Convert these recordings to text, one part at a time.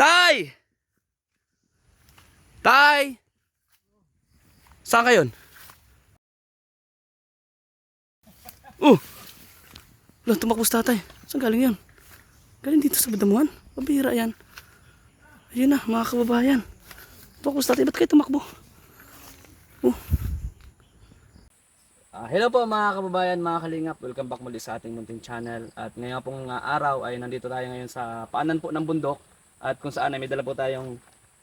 Tay! Tay! Saan kayo? Uh! Wala, tumakbo si tatay. Saan galing yan? Galing dito sa Badamuan. Pabihira yan. Ayun na, mga kababayan. Tumakbo si tatay. Ba't kayo tumakbo? Uh. Ah, hello po mga kababayan, mga kalingap. Welcome back muli sa ating munting channel. At ngayon pong ah, araw ay nandito tayo ngayon sa paanan po ng bundok. At kung saan ay may dala po tayong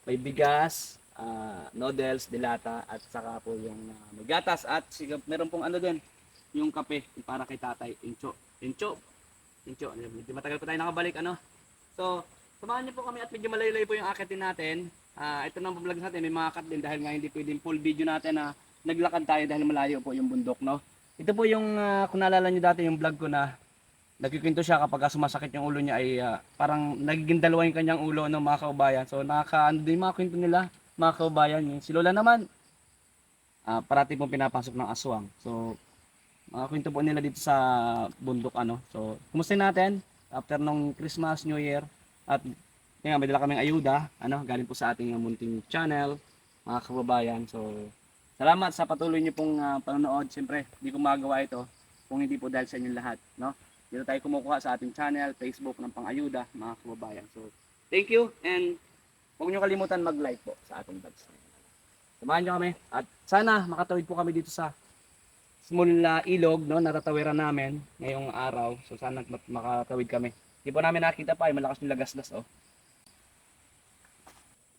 may bigas, ah, noodles, dilata, at saka po yung ah, may gatas. At sigap, meron pong ano din, yung kape para kay tatay, incho. Incho. Incho. Medyo matagal pa tayo nakabalik, ano. So, samahan niyo po kami at medyo malayo-layo po yung akitin natin. Ah, ito nang vlog natin, may mga cut din dahil nga hindi pwedeng full video natin na naglakad tayo dahil malayo po yung bundok, no? Ito po yung, ah, kung naalala nyo dati yung vlog ko na nagkikwento siya kapag sumasakit yung ulo niya ay ah, parang nagiging dalawa yung kanyang ulo, no, mga kaubayan. So, nakaka, ano din mga kwento nila, mga kaubayan. Si Lola naman, ah, parati pong pinapasok ng aswang. So, mga kwento po nila dito sa bundok, ano. So, kumusta natin? After nung Christmas, New Year, at yun nga, may dala kaming ayuda, ano, galing po sa ating ah, munting channel, mga kababayan. So, Salamat sa patuloy niyo pong ah, panonood. Siyempre, hindi ko magagawa ito kung hindi po dahil sa inyong lahat, no? Dito tayo kumukuha sa ating channel, Facebook ng pang-ayuda, mga kababayan. So, thank you and huwag niyo kalimutan mag-like po sa ating vlogs. Samahan niyo kami at sana makatawid po kami dito sa ah, ilog, no, natatawiran namin ngayong araw. So, sana mak- makatawid kami. Hindi po namin nakita pa, ay malakas yung lagasdas, oh.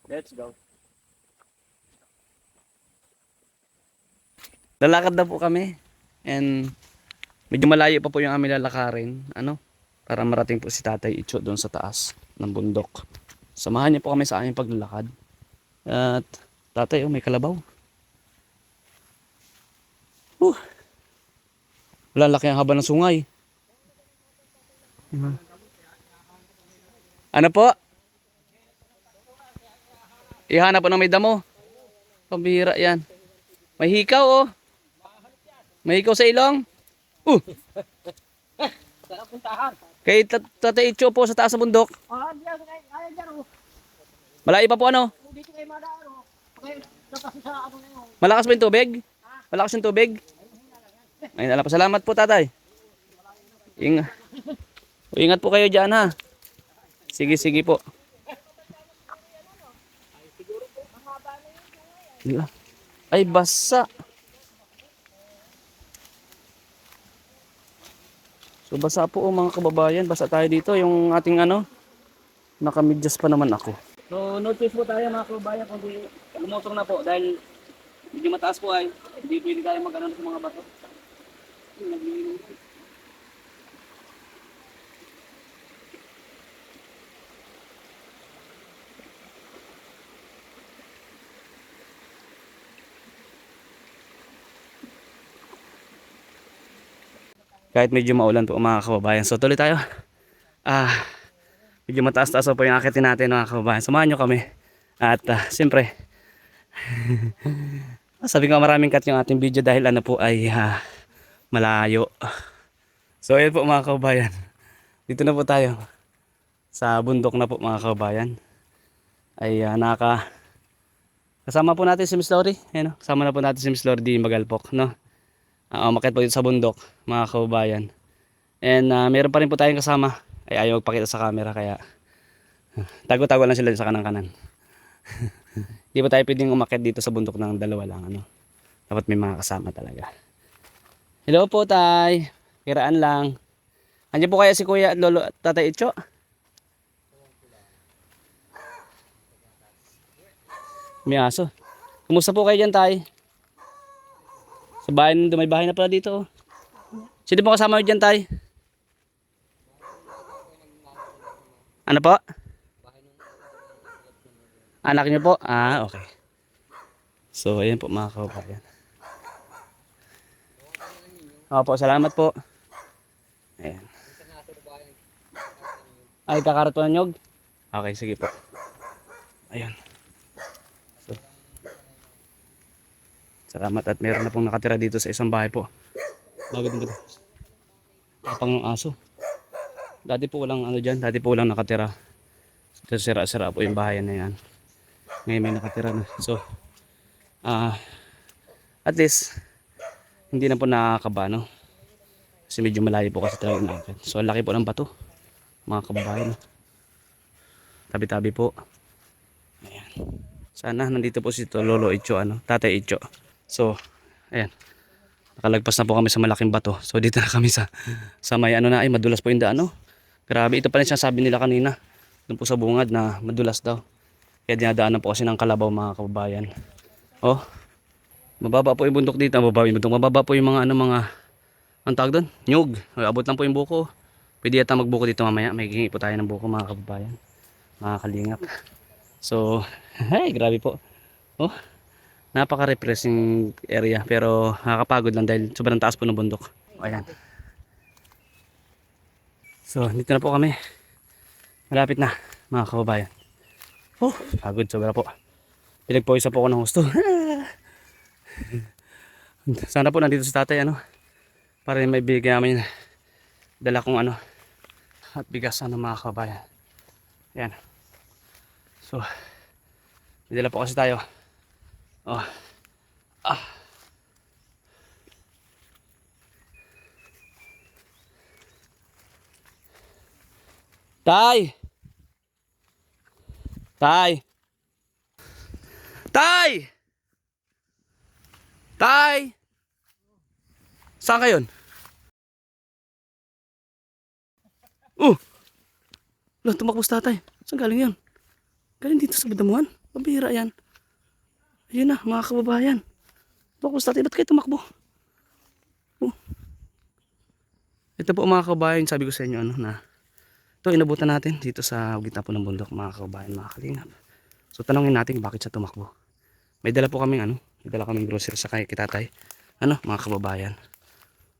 Let's go. Lalakad na po kami. And medyo malayo pa po yung aming lalakarin. Ano? Para marating po si Tatay Icho doon sa taas ng bundok. Samahan niyo po kami sa aming paglalakad. At Tatay, oh, may kalabaw. Uh. Wala laki ang haba ng sungay. Mhm. Ano po? Ihanap po ng may damo. Pambihira yan. May hikaw oh. May hikaw sa ilong. Uh! Sarap puntahan. Kay Tat- Tatay Icho po sa taas ng bundok. Ah, diyan, ay, ay, diyan, oh. Malayo pa po ano? Dito kayo madaan, oh. Malakas ba yung tubig? Malakas yung tubig? Ayun, ala pa. Salamat po tatay. Ing Ingat po kayo dyan ha. Sige, sige po. Ay, basa. So, basa po oh, mga kababayan. Basa tayo dito. Yung ating ano, nakamidyas pa naman ako. So, notice po tayo mga kababayan kung di lumutong na po dahil medyo mataas po ay hindi pwede tayo mag-ano sa mga bato. Naglilino. Kahit medyo maulan po mga kababayan. So tuloy tayo. Ah, medyo mataas-taas po yung akitin natin mga kababayan. Samahan nyo kami. At ah, siyempre, sabi ko maraming cut yung ating video dahil ano po ay ah, malayo. So ayun po mga kababayan. Dito na po tayo. Sa bundok na po mga kababayan. Ay ah, naka kasama po natin si Miss Lori. Ayun, no? Kasama na po natin si Miss Lori Magalpok. No? Uh, umakit po dito sa bundok mga kababayan. And ah, meron pa rin po tayong kasama. Ay ayaw magpakita sa camera kaya tago-tago lang sila sa kanang-kanan. Hindi pa tayo pwedeng umakit dito sa bundok ng dalawa lang. Ano? Dapat may mga kasama talaga. Hello po tay. Kiraan lang. Andiyan po kaya si Kuya at Lolo at Tatay Icho? May aso. Kumusta po kayo dyan tay? Sa bahay, may bahay na pala dito. oh. Sino po kasama nyo dyan tay? Ano po? Anak niyo po? Ah, okay. So, ayan po mga kababayan. Opo, salamat po. Ayan. Ay, kakarot po ng nyog? Okay, sige po. Ayan. Salamat at meron na pong nakatira dito sa isang bahay po. Bagod mo Tapang ng aso. Dati po walang ano dyan, dati po walang nakatira. Ito sira-sira po yung bahayan na yan. Ngayon may nakatira na. So, ah, at least, hindi na po nakakaba, no? Kasi medyo malayo po kasi talaga natin. So, laki po ng bato. Mga kababayan. Tabi-tabi po. Ayan. Sana nandito po si Lolo Icho, ano? Tatay Icho. So, ayan. Nakalagpas na po kami sa malaking bato. So, dito na kami sa, sa may ano na, ay madulas po yung daan, no? Grabe, ito pa rin sabi nila kanina. Doon po sa bungad na madulas daw. Kaya dinadaanan po kasi ng kalabaw mga kababayan. Oh, mababa po yung bundok dito. Mababa yung bundok. Mababa po yung mga ano mga ang tawag doon? Nyug. Abot lang po yung buko. Pwede yata magbuko dito mamaya. May hingi po tayo ng buko mga kababayan. Mga kalingap. So, hey, grabe po. Oh, napaka-refreshing area. Pero nakakapagod lang dahil sobrang taas po ng bundok. Ayan. So, dito na po kami. Malapit na, mga kababayan. Oh, pagod sobra po. Pinagpawisan po ako ng gusto. Sana po nandito si tatay, ano, para may bigyan namin dala kong ano, at bigas ano mga kababayan. Yan. So, may dala po kasi tayo. Oh. Ah. Tay! Tay! Tay! Tay! Saan kayon? Oh! Wala, tumakbo si tatay. Saan galing yan? Galing dito sa Badamuhan. Pabira yan. Ayun na, mga kababayan. Si tatay. Ba't kayo tumakbo? Oh. Ito po mga kababayan, sabi ko sa inyo ano na ito inabutan natin dito sa gitna po ng bundok mga kababayan, mga kalingap. So tanongin natin bakit siya tumakbo. May dala po kaming ano, may dala kaming grocery sa kay tatay. Ano, mga kababayan.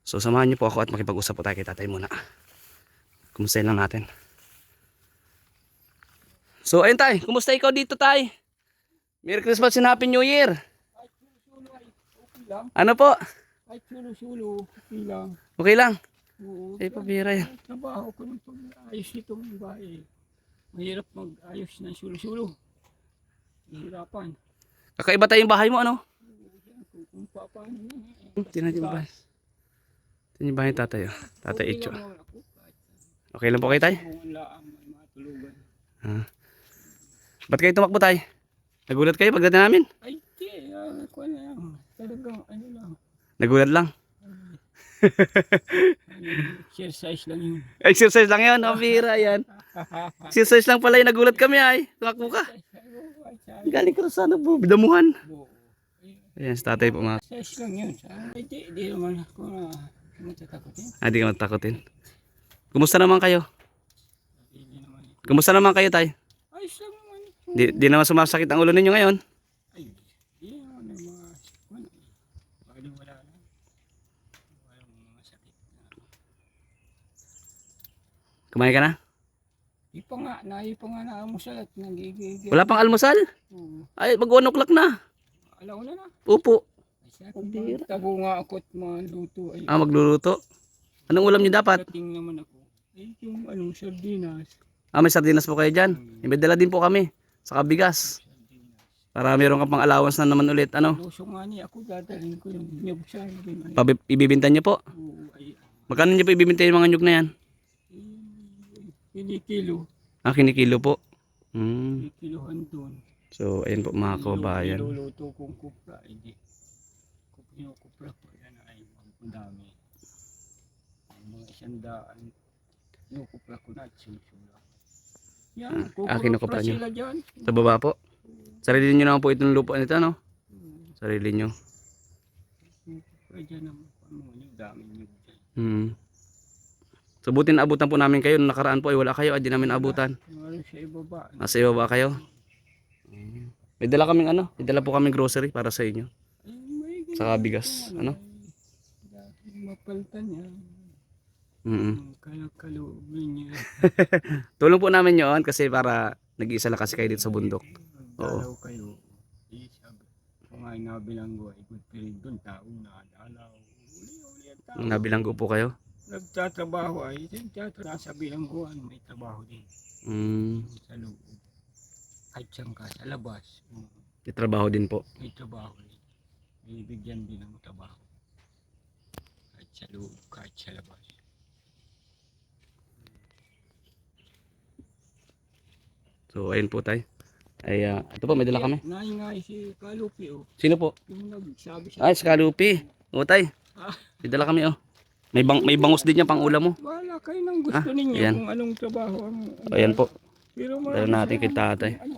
So samahan niyo po ako at makipag-usap po tayo kay tatay muna. Kumustahin lang natin. So ayun tay, kumusta ikaw dito tay? Merry Christmas and Happy New Year. Ano po? Kahit sulo-sulo, okay lang. Okay lang. Oo. Eh, pabira yan. Trabaho ko ng pag-ayos itong bahay. Mahirap mag-ayos ng sulo-sulo. Hihirapan. Kakaiba tayong bahay mo ano? Kung, paano eh. Tinan yung bahay. Tinan yung bahay tatay. oh. Tatay Icho. Okay lang po kayo tay? Wala ang matulugan. Ba't kayo tumakbo tay? Nagulat kayo pagdating namin? Ay, di. Uh, na lang. Talagang ano lang. Nagulat lang. Exercise lang yun. Exercise lang yan. Ang bira yan. Exercise lang pala yung nagulat kami ay. Tumakbo ka. Galing ka na sana po. Bidamuhan. Ayan, si tatay po mga. Exercise lang yun. Ay, di, di naman ako na matatakotin. Ah, di ka matakotin. Kumusta naman kayo? Hindi. Kumusta naman kayo tay? Ayos lang. Di, di naman sumasakit ang ulo ninyo ngayon. Ay, di naman mga ano, wala wala lang. Walang mga sakit. Kumain ka na? Di pa nga, nahi pa nga naamusal at nagigigil. Wala pang almusal? Oo. Ay, mag 1 o'clock na. Alaw na na. Upo. Ay, Tago nga ako at maluto. Ay, Ah, magluluto. Anong ulam niyo dapat? dating naman ako. Ay, yung anong sardinas. Ah, may sardinas po kayo dyan. May dala din po kami. Saka bigas. Para meron ka pang allowance na naman ulit. Ano? Luso nga niya ako, dadalhin ko yung nyug sa akin. Pabi- ibibinta niyo po. oo, ay, Magkano niyo po ibibinta yung mga nyug na yan? kinikilo. Ah, kinikilo po. Hmm. Kinikilohan doon. So, ayun po mga kababayan. Niluluto kong kupra, hindi. Kung kinukupra ko, yan ay ang dami. Ang mga isang daan, kinukupra ko na at sinisula. Yan, ah, kukupra niyo. sila dyan. Sa baba po. Sarili niyo naman po itong lupa nito? Sarili ano, yung dami nyo. Hmm. So, buti na abutan po namin kayo. Nung nakaraan po ay wala kayo. Ay, di namin abutan. Sa ibaba. Nasa ibaba kayo. May dala kaming ano? May dala po kaming grocery para sa inyo. Ganun bigas, ano? mapaltan niya. Mm kalakaluubin niya. Tulong po namin yon kasi para nag-iisa lang kasi kayo dito sa bundok. Dalaw kayo. Eh, sabi. Kung nga nabilang ko, ikot pa rin doon, taong nakadalaw. Uli-uli ang tao. Nabilanggo po kayo. Nagtatrabaho ay, nagtatrabaho sa bilangguan, may trabaho din. Mm, sa loob. Kahit saan ka, sa labas. Mm. may trabaho din po. May trabaho rin. Bibigyan din ng trabaho. Kahit sa loob, kahit sa labas. So, ayun po tayo. Ay, ah, ito po, may dala kami. Naingay si Kalupi oh. Sino po? Yung nagsabi sa Ay, si Kalupi. O, tay. Ah. May dala kami, oh. May, bang, may bangus din yan pang ulam mo. Wala kayo nang gusto Ah, ninyo ayan. kung anong trabaho ang... O, ayan po. Pero Dala natin kay tatay. Ano,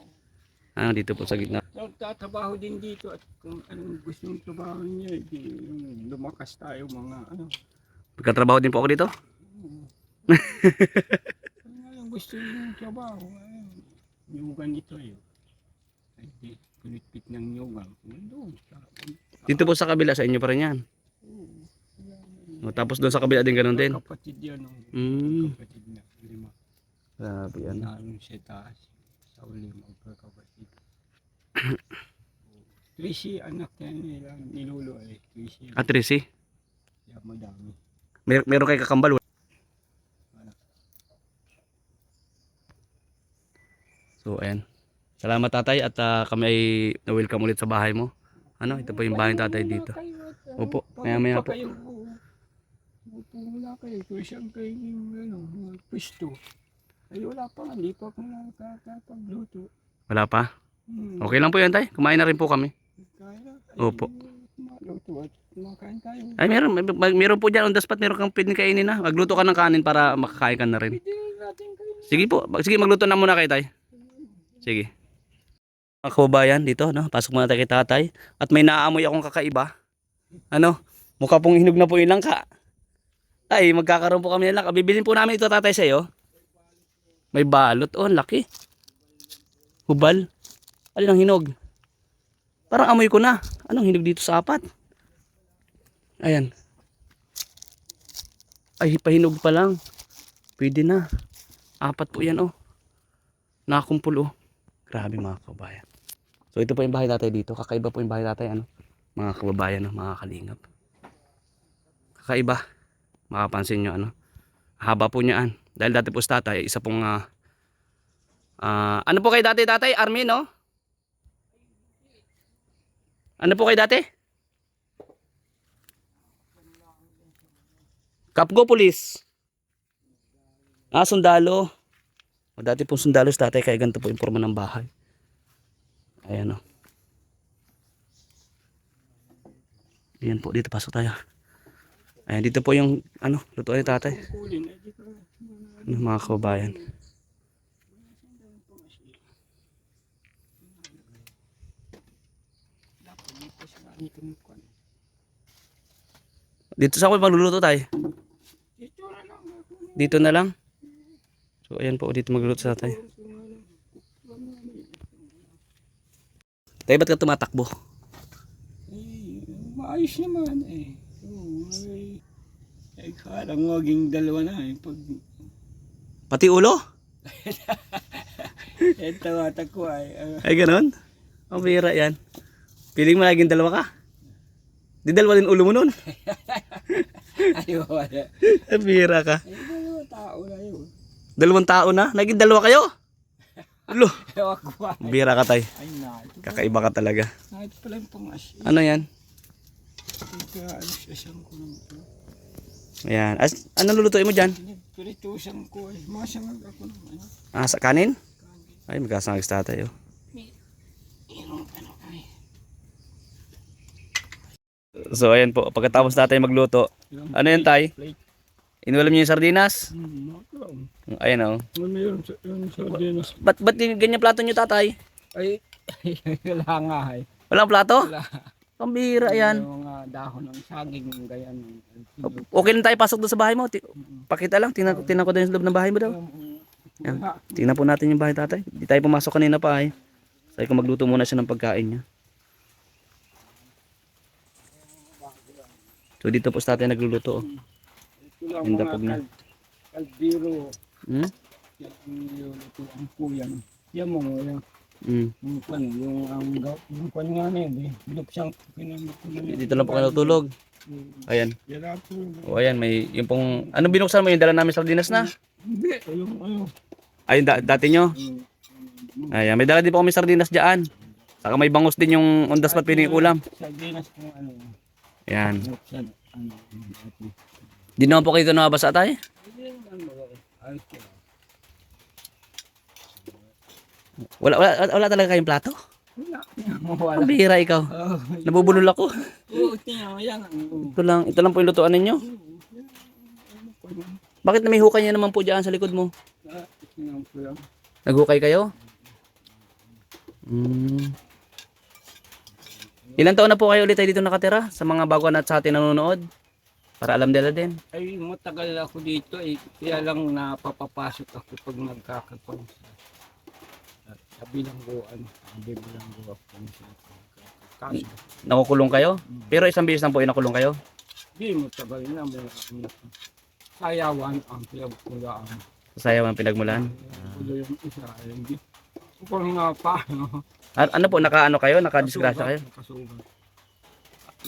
Ah, dito po sa gitna. nagtatrabaho din dito at kung anong gusto ng trabaho niya, di yung lumakas tayo mga ano. Pagkatrabaho din po ako dito. Kung anong gusto yung trabaho, ayun. Yung ganito yun. Ay, di, pinitpit ng nyugang. Doon, sa Dito po sa kabila, sa inyo pa rin yan. O, tapos doon sa kabila din ganun din. Kapatid yan. Oh. Mm. Kapatid na. Lima. Grabe yan. Nalong sa taas. Sa uli, magkakapatid. Tracy, anak yan nila. Nilulo eh. Tracy. At Tracy, Yeah, madami. mer meron kay kakambal. So, ayan. Salamat tatay at ah, kami ay na-welcome ulit sa bahay mo. Ano, ito po yung bahay tatay dito. Opo, maya-maya po. po. Opo, wala kayo. Kung saan kayo yung ano, pwesto. Ay, wala pa. Hindi pa ako nakakapagluto. Wala pa? Hmm. Okay lang po yan tay. Kumain na rin po kami. Opo. Ay, meron. Meron po dyan on the spot. Meron kang pwedeng kainin na. Magluto ka ng kanin para makakain ka na rin. Sige po. Sige, magluto na muna kayo tay. Sige. Mga kababayan dito, no? Pasok muna tayo kay tatay. At may naaamoy akong kakaiba. Ano? Mukha pong hinog na po yung langka. Ay, magkakaroon po kami ng langka. Bibilin po namin ito tatay sa iyo. May balot. Oh, laki. Hubal. Alin ang hinog? Parang amoy ko na. Anong hinog dito sa apat? Ayan. Ay, pahinog pa lang. Pwede na. Apat po yan, oh. Nakakumpul, oh. Grabe mga kababayan. So ito po yung bahay tatay dito. Kakaiba po yung bahay tatay ano. Mga kababayan, no? mga kalingap. Kakaiba. Makapansin nyo ano. Haba po niyan. Dahil dati po sa tatay, isa pong ah, ah, ano po kay dati tatay? Army no? Ano po kay dati? Kapgo Police. Ah, sundalo. O, dati po sundalo sa tatay kaya ganito po yung forma ng bahay. Ayan o. Ayan po, dito pasok tayo. Ayan, dito po yung, ano, lutuan ni tatay. Ano, mga kababayan. Dito sa ako magluluto tayo. Dito na lang. ako. Dito na lang. So, ayan po, dito magluluto sa tatay. Tayo, ba't ka tumatakbo? Eh, maayos naman eh. Oo, ay, ay karang maging dalawa na eh. Pag Pati ulo? eh, tawata ko ay, ah, Ay, ganon? Ang bira yan. Piling mo laging dalawa ka. Di dalawa din ulo mo nun. ay wala. Ang bira ka. Ay, dalawa tao na yun. Dalawang tao na? Naging dalawa kayo? Ay. Bira ka tay. Kakaiba ka talaga. ito pala yung pangas. Ano yan? Ayan. As, ano lulutuin mo dyan? Pinitusan ko masangag ako ano. Ah, sa kanin? Ay, magkasangag sa tatay. Oh. So, ayan po. Pagkatapos tatay magluto. Ano yan tay? plate? Inulam niyo yung sardinas? Hmm. Ayan oh. Ano mayroon sa yung sardinas? Ba't, ba't yung ganyan plato niyo tatay? Ay, wala nga ay. Walang plato? Wala. Pambira yan. Yung mga dahon ng saging, ganyan. Okay lang tayo pasok doon sa bahay mo. Ti- Pakita lang. Tingnan, tingnan ko din sa loob ng bahay mo daw. Yan. Tingnan po natin yung bahay tatay. Di tayo pumasok kanina pa ay. Sabi ko magluto muna siya ng pagkain niya. So dito po sa tatay nagluluto. Oh. Lang Yung mga na. kal- kaldero. Hmm? Yan yung ang kuyan. Yan mo, yung, Hmm. yung kwan, yung ang yung kwan nga na yun, eh. Bilok siyang pinamit ko na Dito lang po kayo natulog. Ayan. Yan ang tulog. O ayan, may yung pong... Ano binuksan mo yung dala namin sa sardinas na? Hindi, yung ano, Ayun, da- dati nyo. Mm, mm, Ayan, may dala din po kami sardinas dyan. Saka may bangos din yung undas pat piling ulam. Sardinas kung ano. Ayan. Buksan. Ano. ano, Di naman po kayo ito nabasa tayo. Wala, wala, wala talaga kayong plato? Wala. Ang bihira ikaw. Oh, Nabubulol ako. Oo, yan. Ito lang, ito lang po yung lutuan ninyo. Bakit na may hukay niya naman po dyan sa likod mo? Naghukay kayo? Hmm. Ilan taon na po kayo ulit tayo dito nakatira? Sa mga baguhan at sa atin nanonood? Para alam nila din. Ay, matagal ako dito eh. Kaya lang napapapasok ako pag nagkakapang sa, sa bilangguan. Sa bilangguan ako sa Kaso, Nakukulong kayo? Pero isang bilis lang po yung nakulong kayo? di mo tagal na mo ang sayawan ang pinagkulaan. Sasayaw ang pinagmulan. Ulo yung isa, ay hindi. Kung nga pa, no? A- ano po, naka ano kayo? Nakadisgrasya kayo? Nakasugat.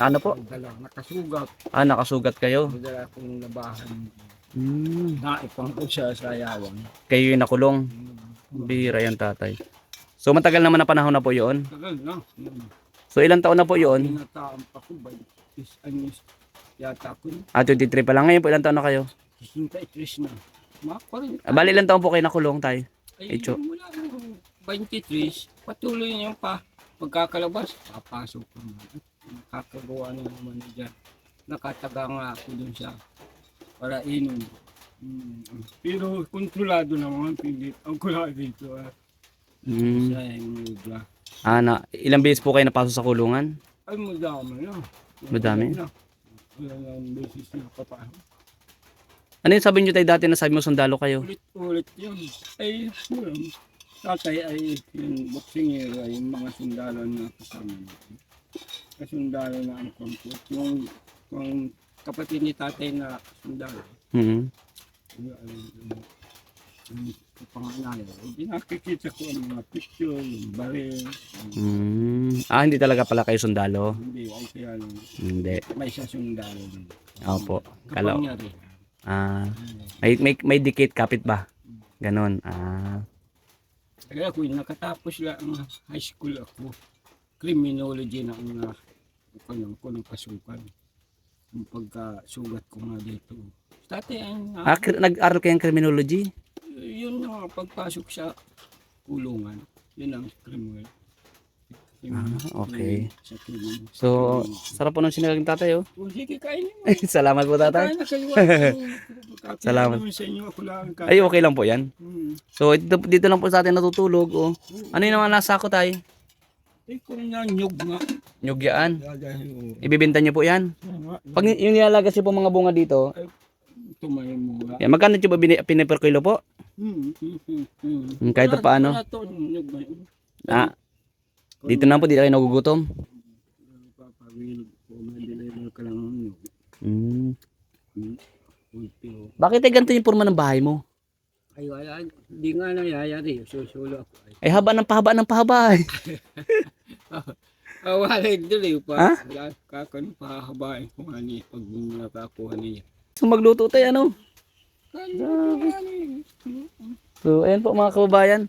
Ano po? Dala, nakasugat. Ah, nakasugat kayo. Dala akong labahan. Hmm. Naipang ko siya sa sayawan. Kayo yung nakulong. Bihira yan tatay. So matagal naman na panahon na po yun. Tagal na. Mm. So ilang taon na po yun? Pinataan pa ko ba? Is anyos yata ko. Ah, 23 pa lang. Ngayon po ilang taon na kayo? 63 na. Mako rin. Ah, bali ilang taon po kayo nakulong tay? Ay, Echo. mula nung 23, patuloy niya pa. Pagkakalabas, papasok ko na. Nakakagawa na naman na dyan. Nakataga nga ako dun sa para inom. Mm. Pero kontrolado naman, pilit. Ang kula dito. Ah. Hmm. Sa media. Ah, na, ilang beses po kayo napasok sa kulungan? Ay, madami na. Madami? na. Wala na ang beses na papasok. Ano yung sabi nyo tayo dati na sabi mo sundalo kayo? Ulit-ulit yun. Ay, yun. Tatay ay yung boksingero ay yung mga sundalo na kasama natin. Kasi sundalo na ang komput. Yung, yung kapatid ni tatay na sundalo, Hmm. yun ay yung, yung pangalan. Hindi nakikita ko ang mga picture, yung baril. yung- Hmm. Ah, hindi talaga pala kayo sundalo? Hindi, ay kaya lang, Hindi. may siya sundalo. din. Opo. Kala, Kapag niya rin. ah, may, may, may dikit kapit ba? Ganon. Ah. Kaya ako, nakatapos lang ang high school ako. Criminology na ang uh, ko ng pasukan. Yung pagkasugat ko nga dito. Dati ang ah kr- nag-aral kayong criminology? yun na pagpasok sa kulungan. Yun ang criminal. Ah, okay. Sa criminal. So, sarap po ng sinigang tatay oh. Oh, sige, kainin mo. Salamat po tatay. Kakilala Salamat. Ay, okay lang po yan. Hmm. So, dito, dito lang po sa atin natutulog oh. Ano yung naman nasa ako tay? Eh, kung na nyug nga. Nyugyaan. Dahil, oh, Ibibenta niyo po yan. Pag yung nilalagas niyo po mga bunga dito, tumayo mo nga. yan, magkano niyo ba piniper kilo po? Hmm, hmm, hmm, hmm. Hmm, kahit paano. nyug? Ah, dito na po, dito kayo nagugutom. Nyug. Ultimo. Bakit ay ganito yung forma ng bahay mo? Ay, wala. Hindi nga nangyayari. Susulo ako. Ay, haba ng pahaba ng pahaba eh. ah, wala yung delay pa. Ha? Wala kakano pahahabain ko nga niya pag nakakuha niya. So magluto tayo ano? So ayan po mga kababayan.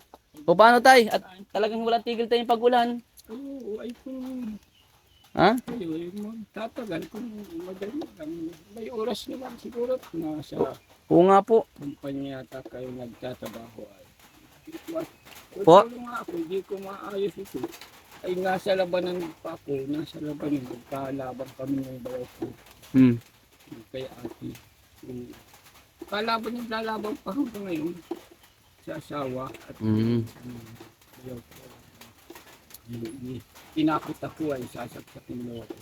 O paano tay? At talagang walang tigil tayong pag-ulan. Oo, ay kung Ha? kayo ay magtatagal kung madali. May oras naman siguro nasa Oo nga po. kumpanya yata kayo nagtatrabaho ay. Po? Ito nga ako, hindi ko maayos ito. Ay nasa labanan pa ako, nasa labanan, nagkalaban kami ng bayaw ko Hmm. kay ate. Yung Kalaban yung lalaban pa hanggang ngayon sa asawa at Mm. um, bayaw ko. Tinakot ako ay sasaksakin mo ako.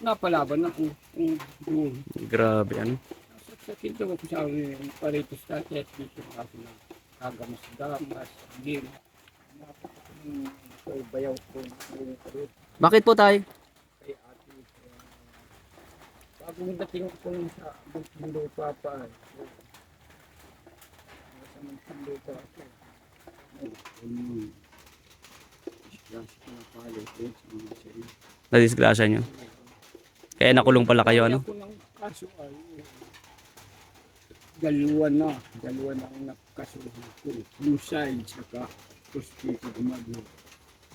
Napalaban ako. Um, um, Grabe ano. Sasaksakin ko ako sa parito sa at dito ako na kagamas-gamas, game. So, bayaw ko yung parito Bakit po tay? kay ate. Uh, bagong dating ko sa Muntindo pa pa. Sa Muntindo pa ko na ito sa mga sa'yo. Nadisgrasya nyo. Kaya nakulong pala kayo ano? Ng kaso ay dalawa na, dalawa na ang nakasuhan ko. Suicide, saka hospital gumagawa.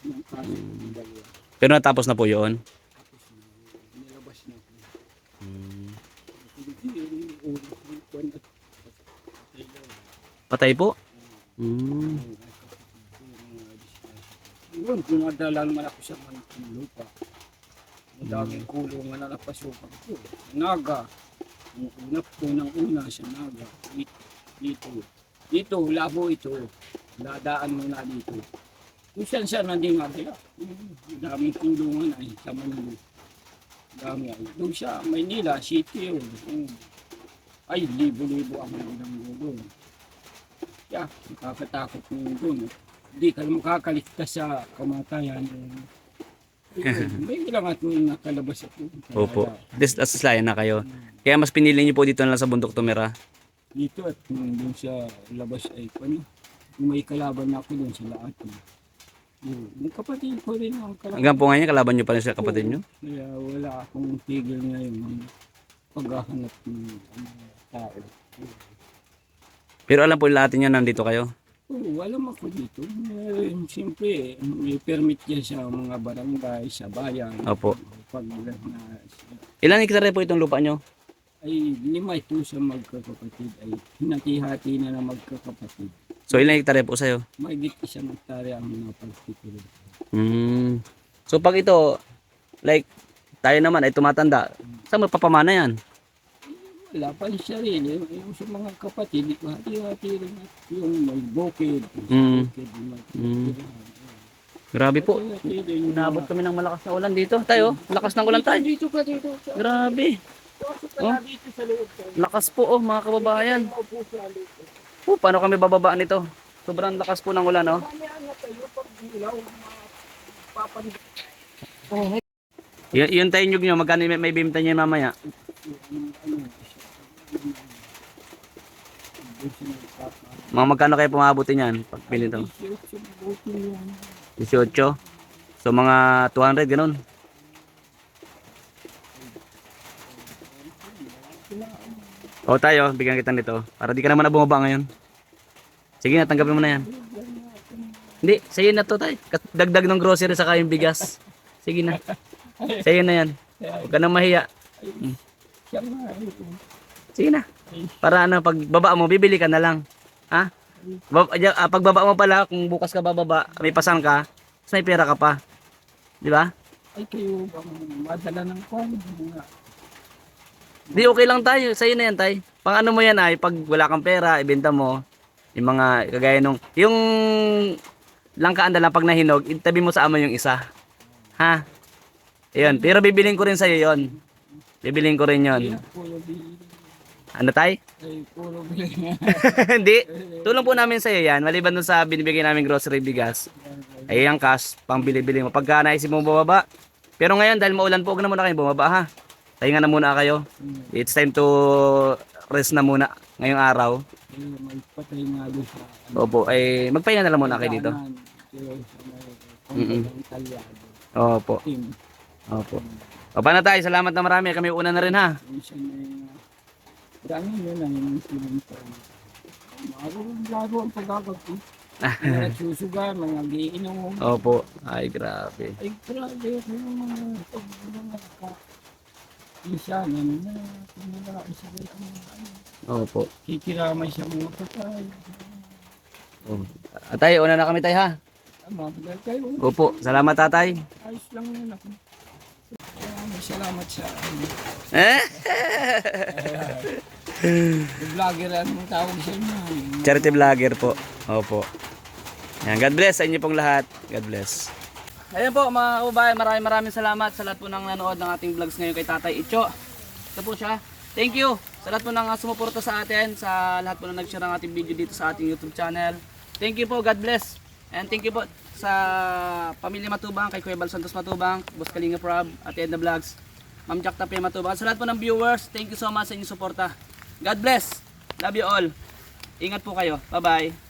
Ang kaso ng dalawa. Pero natapos na po yun. Tapos na, nilabas na ako. Hmm. Ng patay po? Hmm. Yun, pinadala naman ako sa mga lupa. Madaming kulungan na napasukan ko. Naga. Ang una po ng una sa Naga. Dito. Dito, labo ito. Dadaan mo na dito. Kung saan saan hindi nga kaya. Ang daming kulungan ay sa Manila. Dami ay. Doon sa Maynila, city yun. Ay, libo-libo ang ginanggulo. Yeah, nakakatakot mo doon. Hindi ka makakaligtas sa kamatayan. May ilang at nakalabas ako. Opo. Kaya, This layan na kayo. Kaya mas pinili niyo po dito na lang sa bundok tumira. Dito at kung doon sa labas ay ano, may kalaban na ako doon sa lahat. Yun. Yung kapatid ko rin ang kalaban. Hanggang po ngayon, kalaban niyo pa rin sa kapatid niyo? Kaya wala akong tigil ngayon ng paghahanap ng mga tao. Pero alam po lahat niyo nandito kayo. Oo, alam ako dito. Eh, Siyempre, may permit yan sa mga barangay, sa bayan. Opo. Pag na, Ilan hektare po itong lupa niyo? Ay lima ito sa magkakapatid ay hinati-hati na ng magkakapatid. So ilang hektare po sa'yo? Mahigit isang hektare ang napagtitiro. Hmm. So pag ito, like, tayo naman ay tumatanda, saan mo papamana yan? Wala pa rin siya rin. Yung, yung sa mga kapatid, hati-hati rin. Yung may bukid. Mm. Bukid, yung Mm. Grabe po. Yung Inabot kami ng malakas na ulan dito. Tayo, lakas ng ulan tayo. Dito ka dito. Grabe. Oh? Lakas po oh, mga kababayan. Oh, paano kami bababa nito? Sobrang lakas po ng ulan oh. Y- yun tayo nyug nyo, magkano may, may bimta niya mamaya? Mga magkano kayo pumabuti niyan pag pili to? 18. So mga 200 ganun. O tayo, bigyan kita nito. Para di ka naman na bumaba ngayon. Sige na, tanggapin mo na yan. Hindi, sa'yo na to tayo. Dagdag ng grocery sa yung bigas. Sige na. Sa'yo na yan. Huwag ka nang mahiya. Sige na. Para ano, pag baba mo, bibili ka na lang. Ha? Ah, pag baba mo pala, kung bukas ka bababa, may pasan ka, may pera ka pa. Di ba? Ay kayo madala ng kwan? Di okay lang tayo. Sa'yo na yan, tay. Pang ano mo yan ay, pag wala kang pera, ibenta mo. Yung mga, kagaya nung, yung langkaan na lang pag nahinog, itabi mo sa amo yung isa. Ha? Ayun. Pero bibiling ko rin sa'yo yon. Bibiling ko rin yon. Ano tay? Ay puro bili. Hindi. Tulong po namin sa'yo yan. Maliban dun sa binibigay namin grocery bigas. Ay ang cash, pang bili-bili mo. Pagka naisip mo bumaba. Pero ngayon, dahil maulan po, huwag na muna kayo bumaba ha. Tahinga na muna kayo. It's time to rest na muna ngayong araw. Nga doon sa ano, Opo, ay magpahinga na lang muna kayo dito. may Mm-mm. Opo, opo. O paano tayo? Salamat na marami. Kami una na rin ha. Dami yun ang yung ang. Mga nagsusuga, mga giinom. Opo. Ay, grabe. Ay, grabe yung mga pag mga ka. Isa na na kumula isa rin ang mga ano. Opo. Kikiramay sa mga patay. Oh. At tayo, una na kami tayo ha. Tama, dahil kayo. Opo. Salamat tatay. Ayos lang yun ako. Maraming salamat sa ano. Eh? Vlogger ang tawag sa inyo. Charity vlogger po. Opo. Yan, God bless sa inyo pong lahat. God bless. Ayan po mga kababayan, maraming maraming salamat sa lahat po ng nanood ng ating vlogs ngayon kay Tatay Icho. Ito po siya. Thank you sa lahat po ng uh, sumuporta sa atin, sa lahat po na nag-share ng ating video dito sa ating YouTube channel. Thank you po, God bless. And thank you po sa Pamilya Matubang, kay Kuya Bal Santos Matubang, Boss Kalinga Prab, at Edna Vlogs, Ma'am Jack Tapia Matubang. At sa lahat po ng viewers, thank you so much sa inyong suporta. God bless. Love you all. Ingat po kayo. Bye-bye.